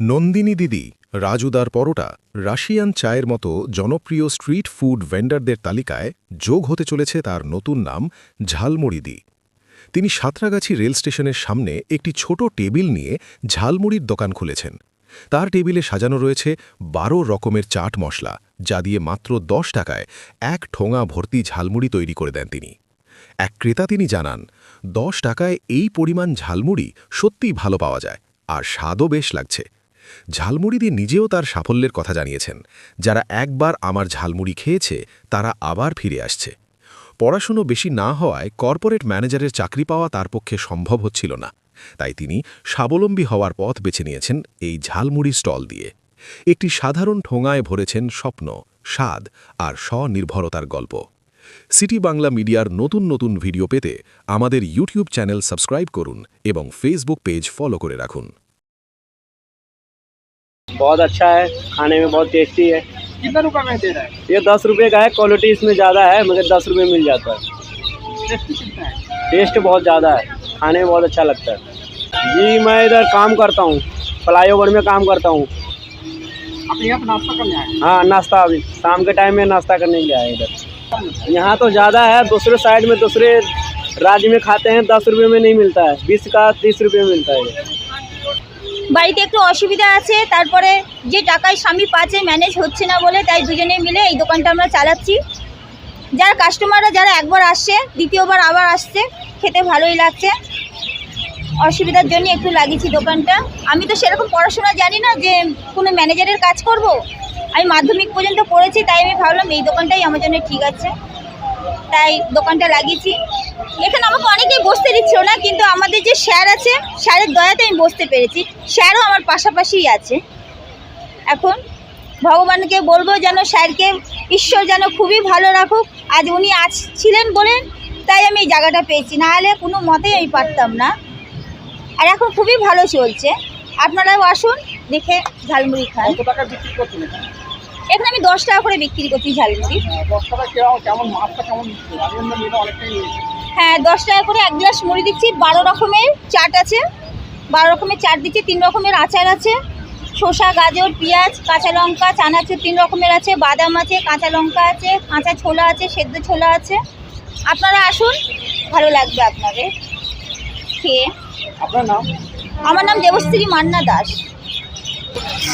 নন্দিনী দিদি, রাজুদার পরোটা, রাশিয়ান চায়ের মতো জনপ্রিয় স্ট্রিট ফুড ভেন্ডারদের তালিকায় যোগ হতে চলেছে তার নতুন নাম ঝালমুড়িদি তিনি সাঁতরাগাছি রেল স্টেশনের সামনে একটি ছোট টেবিল নিয়ে ঝালমুড়ির দোকান খুলেছেন। তার টেবিলে সাজানো রয়েছে বারো রকমের চাট মশলা, যা দিয়ে মাত্র দশ টাকায় এক ঠোঙা ভর্তি ঝালমুড়ি তৈরি করে দেন তিনি। এক ক্রেতা তিনি জানান, দশ টাকায় এই পরিমাণ ঝালমুড়ি সত্যিই ভালো পাওয়া যায়, আর স্বাদও বেশ লাগছে। ঝালমুড়ি দিয়ে নিজেও তার সাফল্যের কথা জানিয়েছেন। যারা একবার আমার ঝালমুড়ি খেয়েছে, তারা আবার ফিরে আসছে। পড়াশুনো বেশি না হওয়ায় কর্পোরেট ম্যানেজারের চাকরি পাওয়া তার পক্ষে সম্ভব হচ্ছিল না। তাই তিনি স্বাবলম্বী হওয়ার পথ বেছে নিয়েছেন এই ঝালমুড়ি স্টল দিয়ে। একটি সাধারণ ঠোঙায় ভরেছেন স্বপ্ন, স্বাদ আর স্বনির্ভরতার গল্প। সিটি বাংলা মিডিয়ার নতুন নতুন ভিডিও পেতে আমাদের ইউটিউব চ্যানেল সাবস্ক্রাইব করুন এবং ফেসবুক পেজ ফলো করে রাখুন। बहुत अच्छा है खाने में बहुत टेस्टी है। कितना रुपए में दे रहा है? ये दस रुपये का है क्वालिटी इसमें ज़्यादा है मगर दस रुपये मिल जाता है। टेस्टी बहुत ज़्यादा है खाने में बहुत अच्छा लगता है। जी मैं इधर काम करता हूँ फ्लाई ओवर में काम करता हूँ। नाश्ता करने आए? हाँ नाश्ता अभी शाम के टाइम में नाश्ता करने के लिए आए इधर। यहाँ तो ज़्यादा है दूसरे साइड में दूसरे राज्य में खाते हैं दस रुपये में नहीं मिलता है बीस का तीस रुपये में मिलता है। বাড়িতে একটু অসুবিধা আছে, তারপরে যে টাকায় স্বামী পাচ্ছে ম্যানেজ হচ্ছে না বলে তাই দুজনে মিলে এই দোকানটা আমরা চালাচ্ছি। যার কাস্টমাররা যারা একবার আসছে, দ্বিতীয়বার আবার আসছে, খেতে ভালোই লাগছে। অসুবিধার জন্য একটু লাগিয়েছি দোকানটা। আমি তো সেরকম পড়াশোনা জানি না যে কোনো ম্যানেজারের কাজ করব। আমি মাধ্যমিক পর্যন্ত পড়েছি, তাই আমি ভাবলাম এই দোকানটাই আমার জন্য ঠিক আছে। তাই দোকানটা লাগিয়েছি। এখানে আমাকে অনেকেই বসতে দিচ্ছিল না, কিন্তু আমাদের যে স্যার আছে, স্যারের দয়াতে আমি বসতে পেরেছি। স্যারও আমার পাশাপাশিই আছে। এখন ভগবানকে বলব যেন স্যারকে ঈশ্বর যেন খুবই ভালো রাখুক। আজ উনি আজ ছিলেন বলেন তাই আমি এই জায়গাটা পেয়েছি। নাহলে কোনো মতেই আমি পারতাম না। আর এখন খুবই ভালো চলছে। আপনারাও আসুন, দেখে ঝালমুড়ি খান। টাকা বিক্রি এখানে আমি দশ টাকা করে বিক্রি করছি ঝালমুড়ি হ্যাঁ দশ টাকা করে এক গ্লাস মুড়ি দিচ্ছি। বারো রকমের চাট আছে। বারো রকমের চাট দিচ্ছি তিন রকমের আচার আছে। শসা গাজর পেঁয়াজ কাঁচা লঙ্কা চানাচুর তিন রকমের আছে। বাদাম আছে কাঁচা লঙ্কা আছে কাঁচা ছোলা আছে সেদ্ধ ছোলা আছে। আপনারা আসুন ভালো লাগবে আপনাদের। খেয়ে। আপনার নাম? আমার নাম দেবশ্রী মান্না দাস।